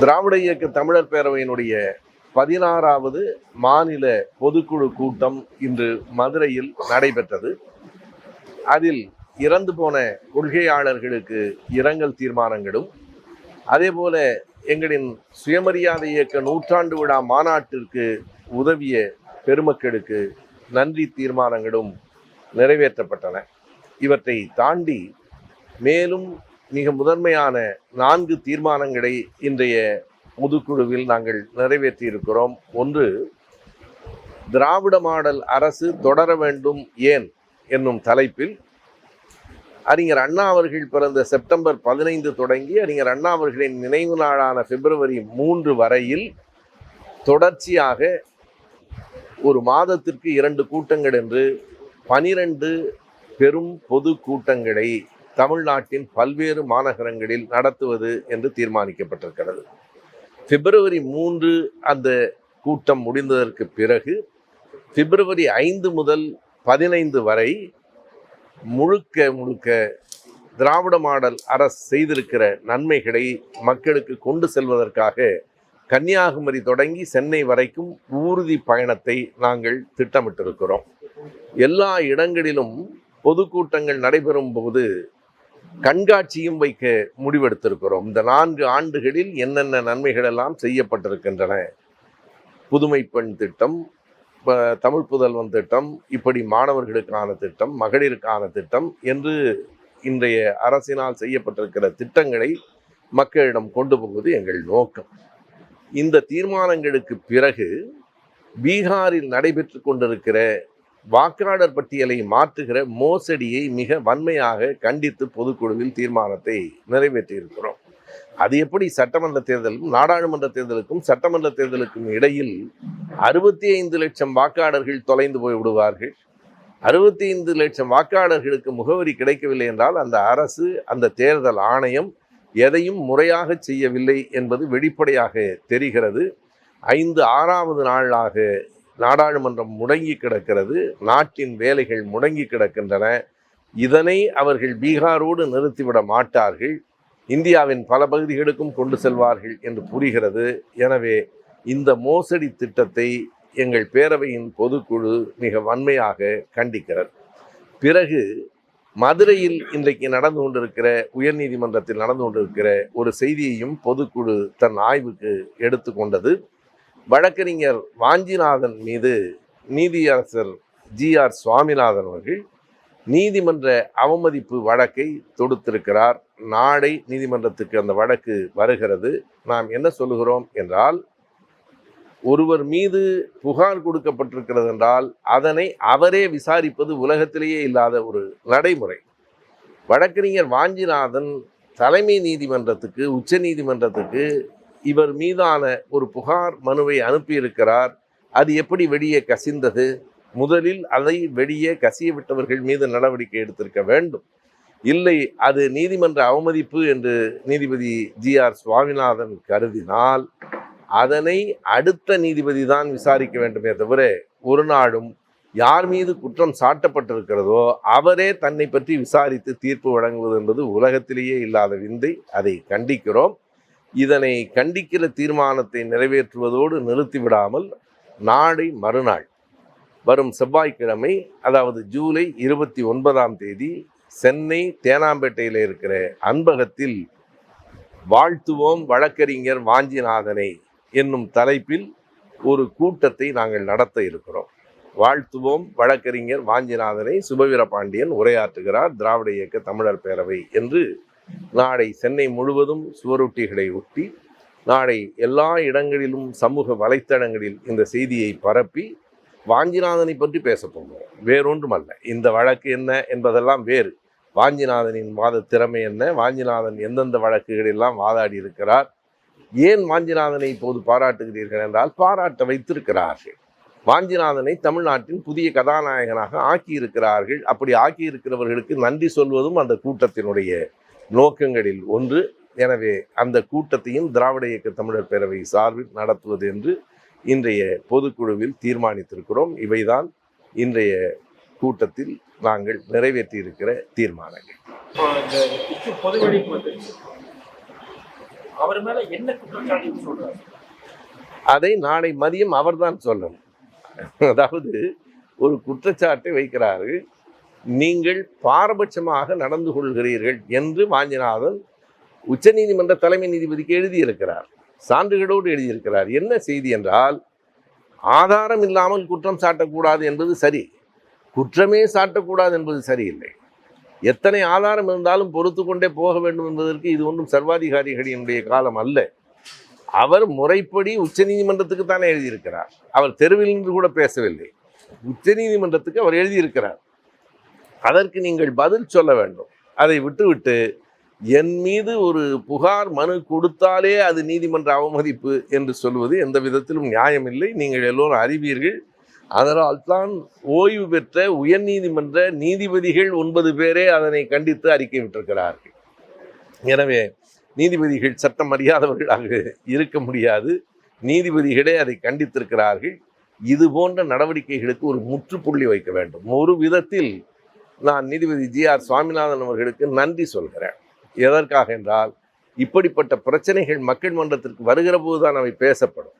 திராவிட இயக்க தமிழர் பேரவையினுடைய பதினாறாவது மாநில பொதுக்குழு கூட்டம் இன்று மதுரையில் நடைபெற்றது. அதில் இறந்து போன கொள்கையாளர்களுக்கு இரங்கல் தீர்மானங்களும் அதேபோல எங்களின் சுயமரியாதை இயக்க நூற்றாண்டு விழா மாநாட்டிற்கு உதவிய பெருமக்களுக்கு நன்றி தீர்மானங்களும் நிறைவேற்றப்பட்டன. இவற்றை தாண்டி மேலும் மிக முதன்மையான நான்கு தீர்மானங்களை இன்றைய பொதுக்குழுவில் நாங்கள் நிறைவேற்றியிருக்கிறோம். ஒன்று திராவிட மாடல் அரசு தொடர வேண்டும் ஏன் என்னும் தலைப்பில் அறிஞர் அண்ணா அவர்கள் பிறந்த செப்டம்பர் பதினைந்து தொடங்கி அறிஞர் அண்ணா அவர்களின் நினைவு நாளான பிப்ரவரி மூன்று வரையில் தொடர்ச்சியாக ஒரு மாதத்திற்கு இரண்டு கூட்டங்கள் என்று பனிரெண்டு பெரும் பொது கூட்டங்களை தமிழ்நாட்டின் பல்வேறு மாநகரங்களில் நடத்துவது என்று தீர்மானிக்கப்பட்டிருக்கிறது. பிப்ரவரி மூன்று அந்த கூட்டம் முடிந்ததற்கு பிறகு பிப்ரவரி ஐந்து முதல் பதினைந்து வரை முழுக்க முழுக்க திராவிட மாடல் அரசு செய்திருக்கிற நன்மைகளை மக்களுக்கு கொண்டு செல்வதற்காக கன்னியாகுமரி தொடங்கி சென்னை வரைக்கும் ஊர்தி பயணத்தை நாங்கள் திட்டமிட்டிருக்கிறோம். எல்லா இடங்களிலும் பொதுக்கூட்டங்கள் நடைபெறும் போது கண்காட்சியும் வைக்க முடிவெடுத்திருக்கிறோம். இந்த நான்கு ஆண்டுகளில் என்னென்ன நன்மைகள் எல்லாம் செய்யப்பட்டிருக்கின்றன? புதுமை பெண் திட்டம் இப்போ தமிழ் புதல்வன் திட்டம் இப்படி மாணவர்களுக்கான திட்டம் மகளிருக்கான திட்டம் என்று இன்றைய அரசினால் செய்யப்பட்டிருக்கிற திட்டங்களை மக்களிடம் கொண்டு போவது எங்கள் நோக்கம். இந்த தீர்மானங்களுக்கு பிறகு பீகாரில் நடைபெற்று கொண்டிருக்கிற வாக்காளர் பட்டியலை மாற்றுகிற மோசடியை மிக வன்மையாக கண்டித்து பொதுக்குழுவில் தீர்மானத்தை நிறைவேற்றியிருக்கிறோம். அது எப்படி சட்டமன்ற தேர்தலுக்கும் நாடாளுமன்ற தேர்தலுக்கும் சட்டமன்ற தேர்தலுக்கும் இடையில் அறுபத்தி ஐந்து லட்சம் வாக்காளர்கள் தொலைந்து போய் விடுவார்கள்? அறுபத்தி ஐந்து லட்சம் வாக்காளர்களுக்கு முகவரி கிடைக்கவில்லை என்றால் அந்த அரசு அந்த தேர்தல் ஆணையம் எதையும் முறையாக செய்யவில்லை என்பது வெளிப்படையாக தெரிகிறது. ஐந்து ஆறாவது நாளாக நாடாளுமன்றம் முடங்கி கிடக்கிறது நாட்டின் வேலைகள் முடங்கி கிடக்கின்றன. இதனை அவர்கள் பீகாரோடு நிறுத்திவிட மாட்டார்கள். இந்தியாவின் பல பகுதிகளுக்கும் கொண்டு செல்வார்கள் என்று புரிகிறது. எனவே இந்த மோசடி திட்டத்தை எங்கள் பேரவையின் பொதுக்குழு மிக வன்மையாக கண்டிக்கிறது. பிறகு மதுரையில் இன்றைக்கு நடந்து கொண்டிருக்கிற உயர்நீதிமன்றத்தில் நடந்து கொண்டிருக்கிற ஒரு செய்தியையும் பொதுக்குழு தன் ஆய்வுக்கு எடுத்துக்கொண்டது வழக்கறிஞர் வாஞ்சிநாதன் மீது நீதியரசர் ஜி ஆர் சுவாமிநாதன் அவர்கள் நீதிமன்ற அவமதிப்பு வழக்கை தொடுத்திருக்கிறார். நாளை நீதிமன்றத்துக்கு அந்த வழக்கு வருகிறது. நாம் என்ன சொல்லுகிறோம் என்றால் ஒருவர் மீது புகார் கொடுக்கப்பட்டிருக்கிறது என்றால் அதனை அவரே விசாரிப்பது உலகத்திலேயே இல்லாத ஒரு நடைமுறை. வழக்கறிஞர் வாஞ்சிநாதன் தலைமை நீதிமன்றத்துக்கு உச்ச நீதிமன்றத்துக்கு இவர் மீதான ஒரு புகார் மனுவை அனுப்பியிருக்கிறார். அது எப்படி வெளியே கசிந்தது? முதலில் அதை வெளியே கசிய விட்டவர்கள் மீது நடவடிக்கை எடுத்திருக்க வேண்டும். இல்லை அது நீதிமன்ற அவமதிப்பு என்று நீதிபதி ஜி ஆர் சுவாமிநாதன் கருதினால் அதனை அடுத்த நீதிபதி தான் விசாரிக்க வேண்டுமே தவிர ஒரு நாளும் யார் மீது குற்றம் சாட்டப்பட்டிருக்கிறதோ அவரே தன்னை பற்றி விசாரித்து தீர்ப்பு வழங்குவது என்பது உலகத்திலேயே இல்லாத விந்தை. அதை கண்டிக்கிறோம். இதனை கண்டிக்கிற தீர்மானத்தை நிறைவேற்றுவதோடு நிறுத்திவிடாமல் நாளை மறுநாள் வரும் செவ்வாய்க்கிழமை அதாவது ஜூலை இருபத்தி ஒன்பதாம் தேதி சென்னை தேனாம்பேட்டையில் இருக்கிற அன்பகத்தில் வாழ்த்துவோம் வழக்கறிஞர் வாஞ்சிநாதனை என்னும் தலைப்பில் ஒரு கூட்டத்தை நாங்கள் நடத்த இருக்கிறோம். வாழ்த்துவோம் வழக்கறிஞர் வாஞ்சிநாதனை சுபவீர பாண்டியன் உரையாற்றுகிறார் திராவிட இயக்க தமிழர் பேரவை என்று நாளை சென்னை முழுவதும் சுவரொட்டிகளை ஒட்டி நாளை எல்லா இடங்களிலும் சமூக வலைத்தளங்களில் இந்த செய்தியை பரப்பி வாஞ்சிநாதனை பற்றி பேசப் போகிறோம். அல்ல இந்த வழக்கு என்ன என்பதெல்லாம் வேறு. வாஞ்சிநாதனின் வாத திறமை என்ன? வாஞ்சிநாதன் எந்தெந்த வழக்குகளெல்லாம் வாதாடி இருக்கிறார்? ஏன் வாஞ்சிநாதனை இப்போது பாராட்டுகிறீர்கள் என்றால் பாராட்ட வைத்திருக்கிறார்கள். வாஞ்சிநாதனை தமிழ்நாட்டின் புதிய கதாநாயகனாக ஆக்கியிருக்கிறார்கள். அப்படி ஆக்கியிருக்கிறவர்களுக்கு நன்றி சொல்வதும் அந்த கூட்டத்தினுடைய நோக்கங்களில் ஒன்று. எனவே அந்த கூட்டத்தையும் திராவிட இயக்க தமிழர் பேரவை சார்பில் நடத்துவது என்று இன்றைய பொதுக்குழுவில் தீர்மானித்திருக்கிறோம். இவைதான் இன்றைய கூட்டத்தில் நாங்கள் நிறைவேற்றியிருக்கிற தீர்மானங்கள். அதை நாளை மதியம் அவர்தான் சொல்லணும். அதாவது ஒரு குற்றச்சாட்டை வைக்கிறாரு. நீங்கள் பாரபட்சமாக நடந்து கொள்கிறீர்கள் என்று வாஞ்சிநாதன் உச்சநீதிமன்ற தலைமை நீதிபதிக்கு எழுதியிருக்கிறார். சான்றுகளோடு எழுதியிருக்கிறார். என்ன செய்தி என்றால் ஆதாரம் இல்லாமல் குற்றம் சாட்டக்கூடாது என்பது சரி. குற்றமே சாட்டக்கூடாது என்பது சரியில்லை. எத்தனை ஆதாரம் இருந்தாலும் பொறுத்து கொண்டே போக வேண்டும் என்பதற்கு இது ஒன்றும் சர்வாதிகாரிகளினுடைய காலம் அல்ல. அவர் முறைப்படி உச்சநீதிமன்றத்துக்கு தானே எழுதியிருக்கிறார். அவர் தெருவில் நின்று கூட பேசவில்லை. உச்சநீதிமன்றத்துக்கு அவர் எழுதியிருக்கிறார். அதற்கு நீங்கள் பதில் சொல்ல வேண்டும். அதை விட்டுவிட்டு என் மீது ஒரு புகார் மனு கொடுத்தாலே அது நீதிமன்ற அவமதிப்பு என்று சொல்வது எந்த விதத்திலும் நியாயமில்லை. நீங்கள் எல்லோரும் அறிவீர்கள். அதனால்தான் ஓய்வு பெற்ற உயர்நீதிமன்ற நீதிபதிகள் ஒன்பது பேரே அதனை கண்டித்து அறிக்கை விட்டிருக்கிறார்கள். எனவே நீதிபதிகள் சட்டம் அறியாதவர்களாக இருக்க முடியாது. நீதிபதிகளே அதை கண்டித்திருக்கிறார்கள். இது போன்ற நடவடிக்கைகளுக்கு ஒரு முற்றுப்புள்ளி வைக்க வேண்டும். ஒரு விதத்தில் நான் நீதிபதி ஜி ஆர் சுவாமிநாதன் அவர்களுக்கு நன்றி சொல்கிறேன். எதற்காக என்றால் இப்படிப்பட்ட பிரச்சனைகள் மக்கள் மன்றத்திற்கு வருகிற போதுதான் அவை பேசப்படும்.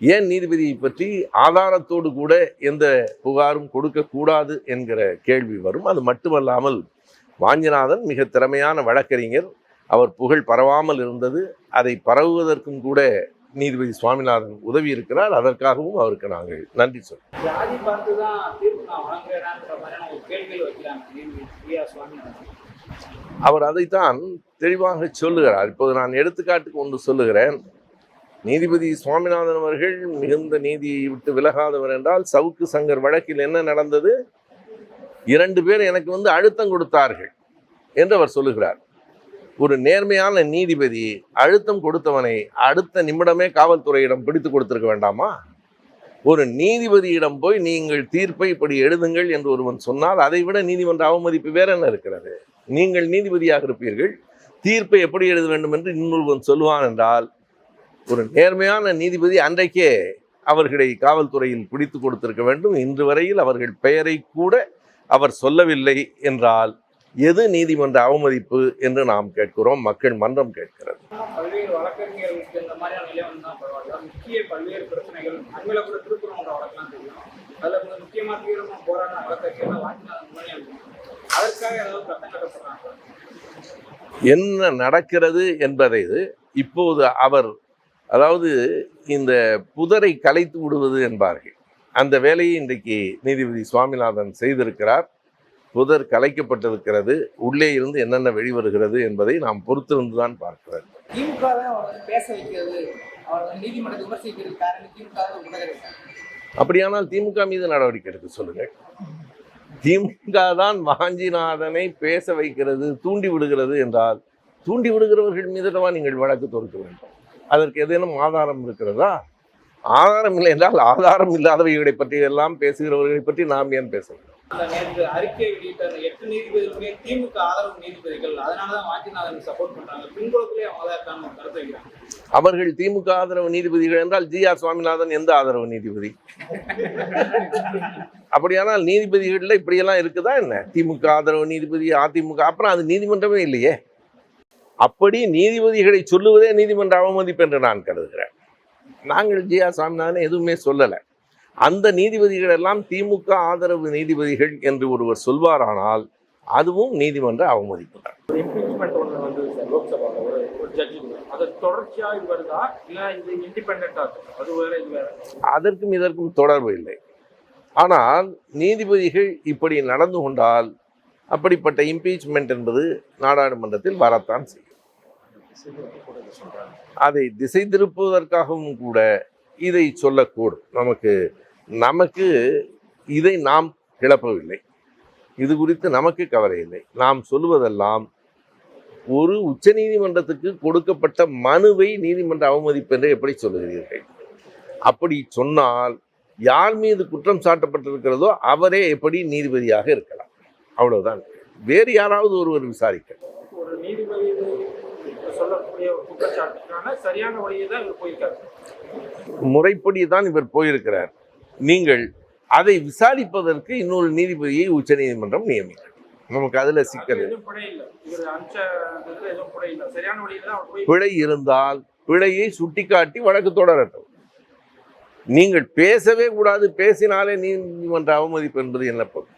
ஏன் நீதிபதியை பற்றி ஆதாரத்தோடு கூட எந்த புகாரும் கொடுக்கக்கூடாது என்கிற கேள்வி வரும். அது மட்டுமல்லாமல் வாஞ்சிநாதன் மிக திறமையான வழக்கறிஞர். அவர் புகழ் பரவாமல் இருந்தது. அதை பரவுவதற்கும் கூட நீதிபதி சுவாமிநாதன் உதவி இருக்கிறார் அதற்காகவும் அவருக்கு நாங்கள் நன்றி சொல்றோம் அவர் அதைத்தான் தெளிவாக சொல்லுகிறார். இப்போது நான் எடுத்துக்காட்டுக்கு ஒன்று சொல்லுகிறேன். நீதிபதி சுவாமிநாதன் அவர்கள் மிகுந்த நீதியை விட்டு விலகாதவர் என்றால் சவுக்கு சங்கர் வழக்கில் என்ன நடந்தது? இரண்டு பேர் எனக்கு வந்து அழுத்தம் கொடுத்தார்கள் என்று அவர் சொல்லுகிறார். ஒரு நேர்மையான நீதிபதி அழுத்தம் கொடுத்தவனை அடுத்த நிமிடமே காவல்துறையிடம் பிடித்து கொடுத்திருக்க வேண்டாமா? ஒரு நீதிபதியிடம் போய் நீங்கள் தீர்ப்பை இப்படி எழுதுங்கள் என்று ஒருவன் சொன்னால் அதை விட நீதிமன்ற அவமதிப்பு வேற என்ன இருக்கிறது? நீங்கள் நீதிபதியாக இருப்பீர்கள் தீர்ப்பை எப்படி எழுத வேண்டும் என்று இன்னொருவன் சொல்லுவான் என்றால் ஒரு நேர்மையான நீதிபதி அன்றைக்கே அவர்களை காவல்துறையில் பிடித்து கொடுத்திருக்க வேண்டும். இன்று வரையில் அவர்கள் பெயரை கூட அவர் சொல்லவில்லை என்றால் எது நீதிமன்ற அவமதிப்பு என்று நாம் கேட்கிறோம் மக்கள் மன்றம் கேட்கிறது. முக்கிய பல்வேறு பிரச்சனைகள் அண்மையில கூட திருக்குறளோட வழக்கெல்லாம் தெரியும். அதுல கொஞ்சம் முக்கியமா தீவிரமா போராடின வழக்கறிஞர்கள் அதற்காக ஏதாவது சட்டம் கட்டப்படுறாங்க என்ன நடக்கிறது என்பதை இப்போது அவர் அதாவது இந்த புதரை கலைத்து விடுவது என்பார்கள். அந்த வேலையை இன்றைக்கு நீதிபதி சுவாமிநாதன் செய்திருக்கிறார். புதர் கலைக்கப்பட்டிருக்கிறது உள்ளே இருந்து என்னென்ன வெளிவருகிறது என்பதை நாம் பொறுத்திருந்து தான் பார்க்கிறோம் திமுக பேச வைக்கிறது. நீதிமன்றத்தை விமர்சிக்கிறது காரணம் திமுக தான் உதவி அப்படியானால் திமுக மீது நடவடிக்கை எடுக்க சொல்லுங்கள். திமுக தான் வாஞ்சிநாதனை பேச வைக்கிறது தூண்டி விடுகிறது என்றால் தூண்டி விடுகிறவர்கள் மீதுடவா நீங்கள் வழக்கு தொடுக்க வேண்டும்? அதற்கு ஏதேனும் ஆதாரம் இருக்கிறதா? ஆதாரம் இல்லை என்றால் ஆதாரம் இல்லாதவைகளை பற்றி எல்லாம் பேசுகிறவர்களை பற்றி நாம் ஏன் பேச வேண்டும்? அறிக்கை வெளியிட்ட எட்டு நீதிபதிகளுமே திமுக ஆதரவு நீதிபதிகள். அதனாலதான் வாஞ்சிநாதன் சப்போர்ட் பண்றாங்க. பின்புலத்திலே அவங்க கருத்து வைக்கிறாங்க. அவர்கள் திமுக ஆதரவு நீதிபதிகள் என்றால் ஜி ஆர் சுவாமிநாதன் எந்த ஆதரவு நீதிபதி? அப்படியானால் நீதிபதிகள்ல இப்படியெல்லாம் இருக்குதா என்ன? திமுக ஆதரவு நீதிபதி அதிமுக அப்புறம் அது நீதிமன்றமே இல்லையே. அப்படி நீதிபதிகளை சொல்லுவதே நீதிமன்ற அவமதிப்பு என்று நான் கருதுகிறேன். நாங்கள் ஜி ஆர் சுவாமிநாதன் எதுவுமே சொல்லலை. அந்த நீதிபதிகள் எல்லாம் திமுக ஆதரவு நீதிபதிகள் என்று ஒருவர் சொல்வாரானால் அதுவும் நீதிமன்ற அவமதிப்பு தான். ஒரு ஒன்று வந்தது சார் லோக்சபாவில் ஒரு ஒரு ஜட்ஜிங் அது தொடர்ச்சியாக இது வருதா இல்லை இது இண்டிபெண்ட்டாக அது வேற இது வேற அதற்கும் இதற்கும் தொடர்பு இல்லை. ஆனால் நீதிபதிகள் இப்படி நடந்து கொண்டால் அப்படிப்பட்ட இம்பீச்மெண்ட் என்பது நாடாளுமன்றத்தில் வரத்தான் செய்யும். அதை திசை திருப்புவதற்காகவும் கூட இதை சொல்லக்கூடும். நமக்கு நமக்கு இதை நாம் கிளப்பவில்லை. இது குறித்து நமக்கு கவலை இல்லை. நாம் சொல்லுவதெல்லாம் ஒரு உச்சநீதிமன்றத்துக்கு கொடுக்கப்பட்ட மனுவை நீதிமன்ற அவமதிப்பு என்று எப்படி சொல்லுகிறீர்கள்? அப்படி சொன்னால் யார் மீது குற்றம் சாட்டப்பட்டிருக்கிறதோ அவரே எப்படி நீதிபதியாக இருக்கலாம். அவ்வளவுதான். வேறு யாராவது ஒருவர் விசாரிக்க. ஒரு நீதிபதி சொல்லக்கூடிய குற்றச்சாட்டுக்கான சரியான வழியை தான் இவர் போயிருக்காரு. முறைப்படி தான் இவர் போயிருக்கிறார். நீங்கள் அதை விசாரிப்பதற்கு இன்னொரு நீதிபதியை உச்சநீதிமன்றம் நியமிக்கும். நமக்கு அதுல அது சிக்கல் பிழை இருந்தால் பிழையை சுட்டிக்காட்டி வழக்கு தொடரட்டும். நீங்கள் பேசவே கூடாது. பேசினாலே நீதிமன்ற அவமதிப்பு என்பது என்ன பொருள்